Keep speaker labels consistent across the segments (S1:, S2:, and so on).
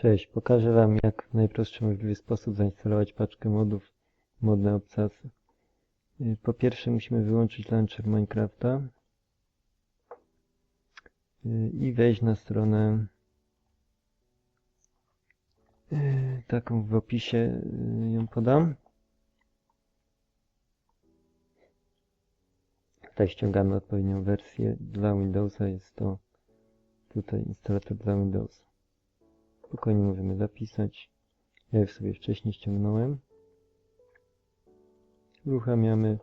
S1: Cześć, pokażę Wam jak w najprostszy możliwy sposób zainstalować paczkę modów modne obcasy. Y, Po pierwsze musimy wyłączyć launcher Minecrafta y, i wejść na stronę y, taką w opisie ją podam. Tutaj ściągamy odpowiednią wersję dla Windowsa, jest to tutaj instalator dla Windowsa. Spokojnie możemy zapisać. Ja już sobie wcześniej ściągnąłem. Uruchamiamy.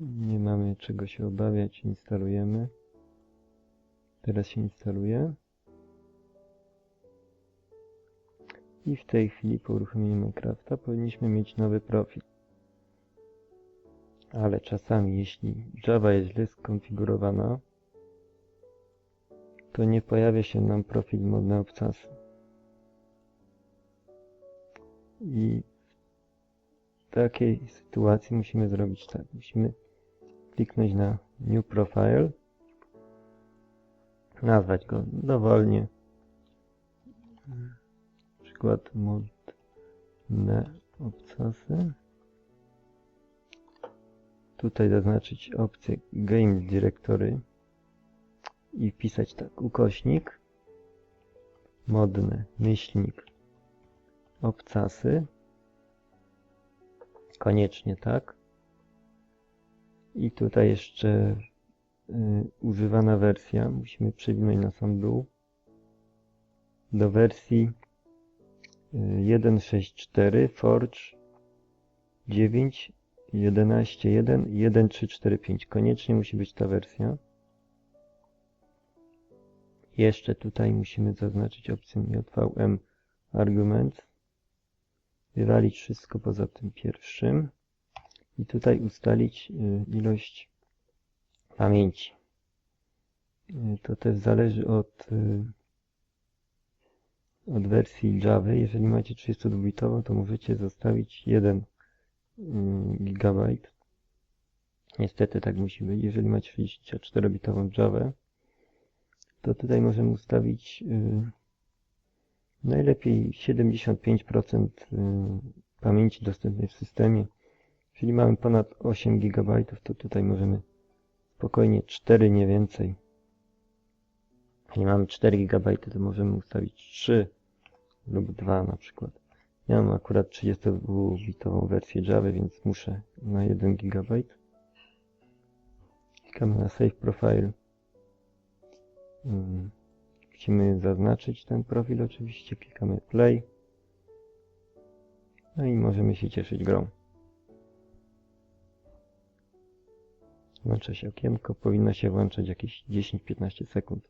S1: Nie mamy czego się obawiać. Instalujemy. Teraz się instaluje. I w tej chwili po uruchomieniu Minecrafta powinniśmy mieć nowy profil. Ale czasami jeśli Java jest źle skonfigurowana, to nie pojawia się nam profil modny obcasy. I w takiej sytuacji musimy zrobić tak. Musimy kliknąć na New Profile, nazwać go dowolnie. Przykład modne obcasy. Tutaj zaznaczyć opcję Game Directory i wpisać tak ukośnik modny myślnik obcasy. Koniecznie tak. I tutaj jeszcze y, używana wersja. Musimy przewinąć na sam dół. Do wersji y, 1.6.4 Forge 9 11.1 1.3.4.5. Koniecznie musi być ta wersja. Jeszcze tutaj musimy zaznaczyć opcję JVM Argument wywalić wszystko poza tym pierwszym i tutaj ustalić y, ilość pamięci. Y, To też zależy od, y, od wersji Java. Jeżeli macie 32-bitową, to możecie zostawić 1 GB. Niestety tak musi być. Jeżeli macie 64-bitową Java, to tutaj możemy ustawić Najlepiej 75% pamięci dostępnej w systemie. Jeżeli mamy ponad 8 GB, to tutaj możemy spokojnie 4, nie więcej. Jeżeli mamy 4 GB, to możemy ustawić 3 lub 2 na przykład. Ja mam akurat 32-bitową wersję Java, więc muszę na 1 GB. Klikamy na Save Profile. Musimy zaznaczyć ten profil oczywiście, klikamy play. No i możemy się cieszyć grą. Włącza się okienko, powinno się włączać jakieś 10-15 sekund.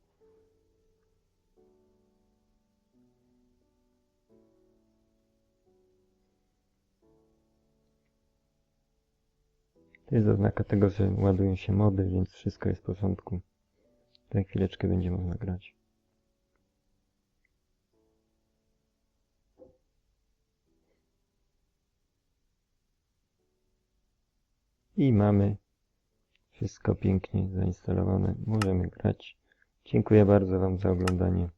S1: To jest oznaka tego, że ładują się mody, więc wszystko jest w porządku. Za chwileczkę będzie można grać. I mamy wszystko pięknie zainstalowane. Możemy grać. Dziękuję bardzo Wam za oglądanie.